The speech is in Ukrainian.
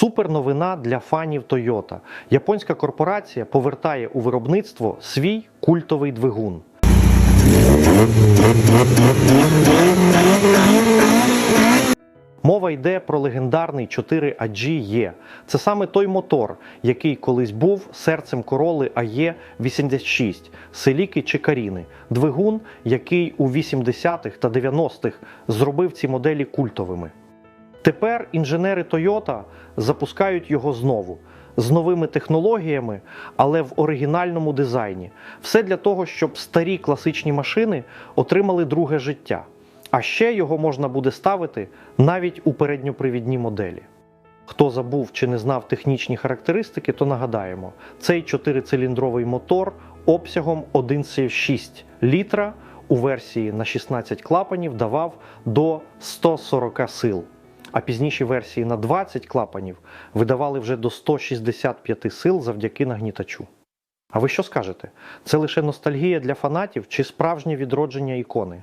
Супер новина для фанів Toyota. Японська корпорація повертає у виробництво свій культовий двигун. Мова йде про легендарний 4AG-E. Це саме той мотор, який колись був серцем короли АЕ-86 Селіки чи Каріни. Двигун, який у 80-х та 90-х зробив ці моделі культовими. Тепер інженери Toyota запускають його знову з новими технологіями, але в оригінальному дизайні. Все для того, щоб старі класичні машини отримали друге життя. А ще його можна буде ставити навіть у передньопривідні моделі. Хто забув чи не знав технічні характеристики, то нагадаємо: цей чотирициліндровий мотор обсягом 1,6 літра у версії на 16 клапанів давав до 140 сил. А пізніші версії на 20 клапанів видавали вже до 165 сил завдяки нагнітачу. А ви що скажете? Це лише ностальгія для фанатів чи справжнє відродження ікони?